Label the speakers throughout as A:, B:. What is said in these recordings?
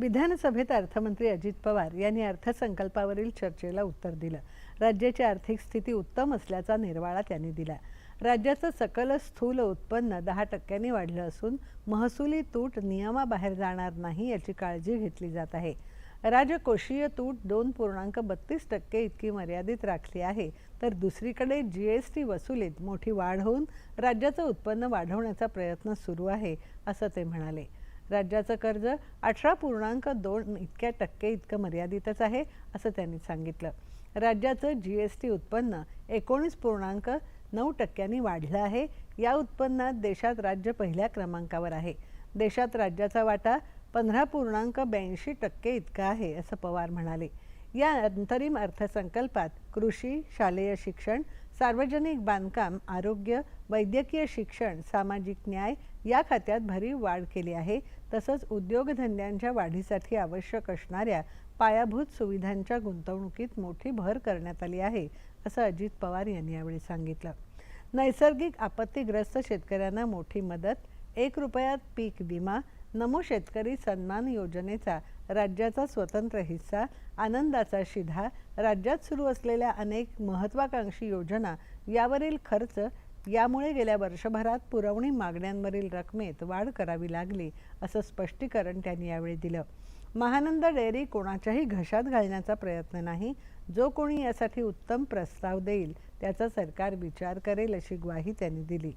A: विधानसभेत अर्थमंत्री अजित पवार यांनी अर्थसंकल्पावरील चर्चेला उत्तर दिलं. राज्याची आर्थिक स्थिती उत्तम असल्याचा निर्वाळा त्यांनी दिला. राज्याचं सकल स्थूल उत्पन्न दहा टक्क्यांनी वाढलं असून महसुली तूट नियमाबाहेर जाणार नाही याची काळजी घेतली जात आहे. राजकोषीय तूट दोन पूर्णांक बत्तीस टक्के इतकी मर्यादित राखली आहे तर दुसरीकडे जी एस टी वसुलीत मोठी वाढ होऊन राज्याचं उत्पन्न वाढवण्याचा प्रयत्न सुरू आहे असं ते म्हणाले. राज्याचं कर्ज अठरा पूर्णांक दोन इतक्या टक्के इतकं मर्यादितच आहे असं त्यांनी सांगितलं. राज्याचं जी एस टी उत्पन्न एकोणीस पूर्णांक नऊ टक्क्यांनी वाढलं आहे. या उत्पन्नात देशात राज्य पहिल्या क्रमांकावर आहे. देशात राज्याचा वाटा पंधरा पूर्णांक ब्याऐंशी टक्के इतका आहे असं पवार म्हणाले. या अंतरिम अर्थसंकल्पात कृषी शालेय शिक्षण सार्वजनिक बांधकाम आरोग्य वैद्यकीय शिक्षण सामाजिक न्याय या खात्यात भरीव वाढ केली आहे. तसंच उद्योगधंद्यांच्या वाढीसाठी आवश्यक असणाऱ्या पायाभूत सुविधांच्या गुंतवणुकीत मोठी भर करण्यात आली आहे असं अजित पवार यांनी यावेळी सांगितलं. नैसर्गिक आपत्तीग्रस्त शेतकऱ्यांना मोठी मदत एक रुपयात पीक विमा नमो शेतकरी सन्मान योजनेचा राज्याचा स्वतंत्र हिस्सा आनंदाचा शिधा राज्यात सुरू असलेल्या अनेक महत्त्वाकांक्षी योजना यावरील खर्च यामुळे गेल्या वर्षभरात पुरवणी मागण्यांवरील रकमेत वाढ करावी लागली असं स्पष्टीकरण त्यांनी यावेळी दिलं. महानंद डेअरी कोणाच्याही घशात घालण्याचा प्रयत्न नाही. जो कोणी यासाठी उत्तम प्रस्ताव देईल त्याचा सरकार विचार करेल अशी ग्वाही त्यांनी दिली.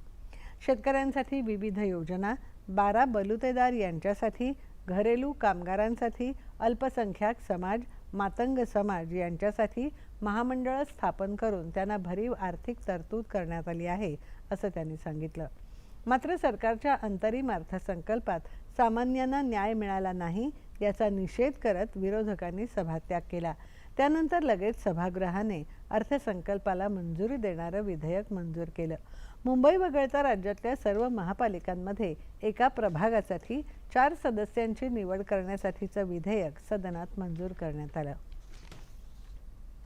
A: शेतकऱ्यांसाठी विविध योजना बारा बलुतेदार यांच्यासाठी घरेलू कामगारांसाठी अल्पसंख्याक समाज मातंग समाज यांच्यासाठी महामंडळ स्थापन करून त्यांना भरीव आर्थिक तरतूद करण्यात आली आहे असं त्यांनी सांगितलं. मात्र सरकारच्या अंतरिम अर्थसंकल्पात सामान्यांना न्याय मिळाला नाही याचा निषेध करत विरोधकांनी सभात्याग केला. त्यानंतर लगेच सभागृहाने अर्थसंकल्पाला मंजुरी देणारं विधेयक मंजूर केलं. मुंबई वगळता राज्यातल्या सर्व महापालिकांमध्ये एका प्रभागासाठी चार सदस्यांची निवड करण्यासाठीचं विधेयक सदनात मंजूर करण्यात आलं.